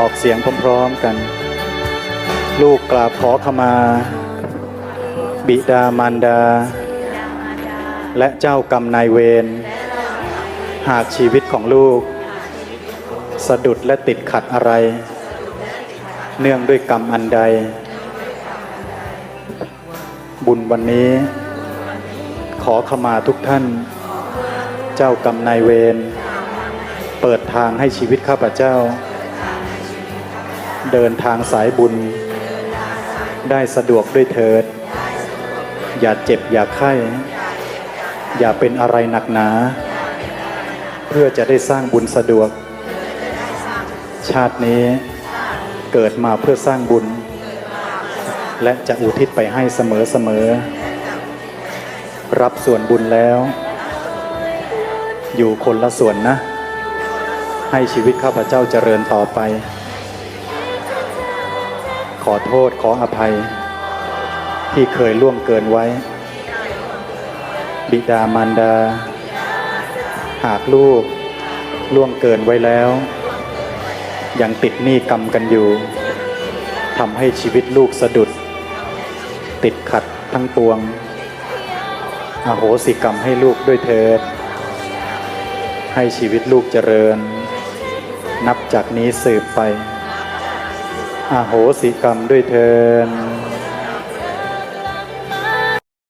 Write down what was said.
ออกเสียงพร้อมๆกัน ลูกกราบขอขมา บิดามารดา และเจ้ากรรมนายเวร หากชีวิตของลูก สะดุดและติดขัดอะไร เนื่องด้วยกรรมอันใด บุญวันนี้ ขอขมาทุกท่าน เจ้ากรรมนายเวรเปิดทางให้ชีวิตข้าพเจ้า เดินทางสายบุญ ได้สะดวกด้วยเถิด อย่าเจ็บอย่าไข้ อย่าเป็นอะไรหนักหนา เพื่อจะได้สร้างบุญสะดวก ชาตินี้เกิดมาเพื่อสร้างบุญ และจะอุทิศไปให้เสมอเสมอ รับส่วนบุญแล้ว อยู่คนละส่วนนะ ให้ชีวิตข้าพเจ้าเจริญต่อไป อโทษขออภัย ที่เคยล่วงเกินไว้ บิดามารดา หากลูกล่วงเกินไว้แล้ว ยังติดหนี้กรรมกันอยู่ทำให้ชีวิตลูกสะดุด ติดขัดทั้งปวง อโหสิกรรมให้ลูกด้วยเถิด ให้ชีวิตลูกเจริญ นับจากนี้สืบไป อโหสิกรรมด้วยเถิน